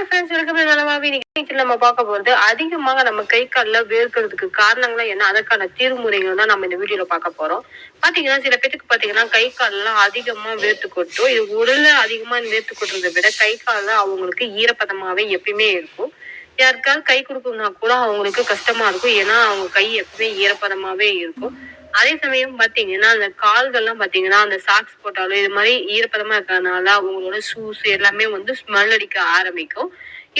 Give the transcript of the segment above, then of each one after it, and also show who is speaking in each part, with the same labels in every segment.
Speaker 1: Hi friends welcome நலமாவி இன்னைக்கு நம்ம பார்க்க போறது அதிகமாக நம்ம கை காலில் வேர்க்கிறதுக்கு காரணங்கள் என்ன? அதற்கான தீர்முறைகள் தான் நம்ம இந்த வீடியோல பார்க்க போறோம். பாத்தீங்கன்னா சில பேத்துக்கு பாத்தீங்கன்னா கை கால்லாம் அதிகமா வேர்த்து கொட்டும் இது உடல்ல அதிகமா வேர்த்து கொட்டுறதை விட கை காலில் அவங்களுக்கு ஈரப்பதமாவே எப்பயுமே இருக்கும். யாருக்காவது கை கொடுக்கணும்னா கூட அவங்களுக்கு கஷ்டமா இருக்கும். ஏன்னா அவங்க கை எப்பவுமே ஈரப்பதமாவே இருக்கும். அதே சமயம் பாத்தீங்கன்னா அந்த கால்கள்லாம் பாத்தீங்கன்னா அந்த சாக்ஸ் போட்டாலும் இது மாதிரி ஈரப்பதமா இருக்கிறதுனால அவங்களோட ஷூஸ் எல்லாமே வந்து ஸ்மெல் அடிக்க ஆரம்பிக்கும்.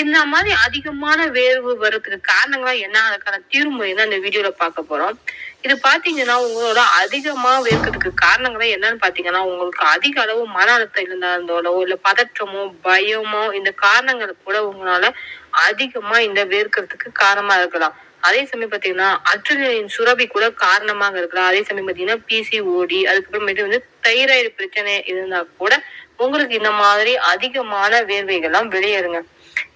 Speaker 1: இந்த மாதிரி அதிகமான வேர்வு வர்றதுக்கு காரணங்களா என்ன அதுக்கான தீர்முறை தான் இந்த வீடியோல பார்க்க போறோம். இது பாத்தீங்கன்னா உங்களோட அதிகமா வேர்க்கிறதுக்கு காரணங்களா என்னன்னு பாத்தீங்கன்னா உங்களுக்கு அதிக அளவு மன அழுத்தம் இருந்தா இருந்தாலோ இல்ல பதற்றமோ பயமோ இந்த காரணங்கள் கூட உங்களால அதிகமா இந்த வேர்க்கிறதுக்கு காரணமா இருக்கலாம். அதே சமயம் பாத்தீங்கன்னா அட்ரினலின் சுரபி கூட காரணமாக இருக்கலாம். அதே சமயம் பாத்தீங்கன்னா பிசிஓடி அதுக்கப்புறமேட்டு வந்து தைராய்டு பிரச்சனை இருந்தா கூட உங்களுக்கு இந்த மாதிரி அதிகமான வேர்வைகள்லாம் வெளியேறுங்க.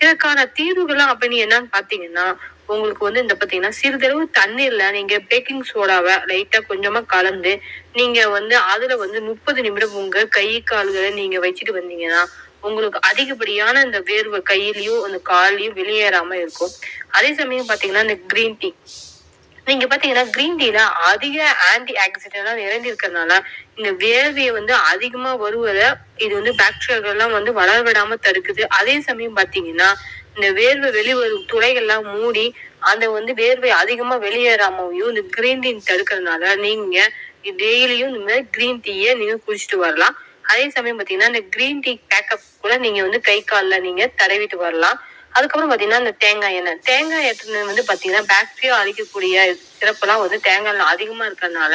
Speaker 1: இதற்கான தீர்வுகள்லாம் அப்படின்னு என்னன்னு பாத்தீங்கன்னா உங்களுக்கு வந்து இந்த பாத்தீங்கன்னா சிறிதளவு தண்ணீர்ல நீங்க பேக்கிங் சோடாவை லைட்டா கொஞ்சமா கலந்து நீங்க வந்து அதுல வந்து முப்பது நிமிடம் உங்க கை கால்களை நீங்க வச்சுட்டு வந்தீங்கன்னா உங்களுக்கு அதிகப்படியான அந்த வேர்வை கையிலயும் அந்த கால்லயும் வெளியேறாம இருக்கும். அதே சமயம் பாத்தீங்கன்னா இந்த கிரீன் டீ நீங்க பாத்தீங்கன்னா கிரீன் டீல அதிக ஆன்டி ஆக்சிடென்ட் நிறைந்து இருக்கிறதுனால இந்த வேர்வையை வந்து அதிகமா வருவதை இது வந்து பாக்டீரியாக்கள் எல்லாம் வந்து வளர விடாம தடுக்குது. அதே சமயம் பாத்தீங்கன்னா இந்த வேர்வை வெளிவரும் துளைகள்லாம் மூடி அந்த வந்து வேர்வை அதிகமா வெளியேறாமையும் இந்த கிரீன் டீ தடுக்கிறதுனால நீங்க டெய்லியும் இந்த மாதிரி கிரீன் டீயை நீங்க குடிச்சிட்டு வரலாம். அதே சமயம் பாத்தீங்கன்னா இந்த கிரீன் டீ பேக்கப் கூட நீங்க வந்து கை காலில் நீங்க தடவிட்டு வரலாம். அதுக்கப்புறம் பாத்தீங்கன்னா இந்த தேங்காய் எண்ணெய். தேங்காய் எண்ணெய் வந்து பாத்தீங்கன்னா பாக்டீரியா அழிக்கக்கூடிய சிறப்பெல்லாம் வந்து தேங்காய் எண்ணெய் அதிகமா இருக்கிறதுனால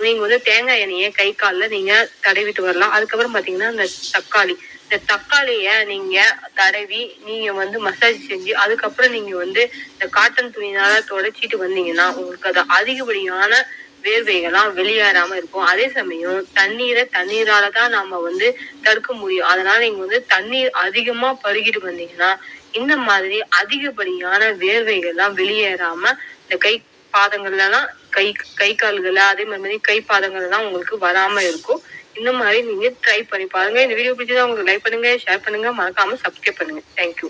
Speaker 1: நீங்க வந்து தேங்காய் எண்ணெயை கை காலில் நீங்க தடவிட்டு வரலாம். அதுக்கப்புறம் பாத்தீங்கன்னா இந்த தக்காளி. இந்த தக்காளிய நீங்க தடவி நீங்க வந்து மசாஜ் செஞ்சு அதுக்கப்புறம் நீங்க வந்து இந்த காட்டன் துணினால தொடச்சிட்டு வந்தீங்கன்னா உங்களுக்கு அது அதிகப்படியான வேர்வைகள்லாம் வெளியேறாம இருக்கும். அதே சமயம் தண்ணீரை தண்ணீரால தான் நாம வந்து தடுக்க முடியும். அதனால நீங்க வந்து தண்ணீர் அதிகமா பருகிட்டு வந்தீங்கன்னா இந்த மாதிரி அதிகப்படியான வேர்வைகள்லாம் வெளியேறாம இந்த கை பாதங்கள்லாம் கை கை கால்கள் அதே மாதிரி கை பாதங்கள் எல்லாம் உங்களுக்கு வராம இருக்கும். இந்த மாதிரி நீங்க ட்ரை பண்ணி பாருங்க. இந்த வீடியோ பிடிச்சதா உங்களுக்கு லைக் பண்ணுங்க ஷேர் பண்ணுங்க. மறக்காம சப்ஸ்கிரைப் பண்ணுங்க. தேங்க்யூ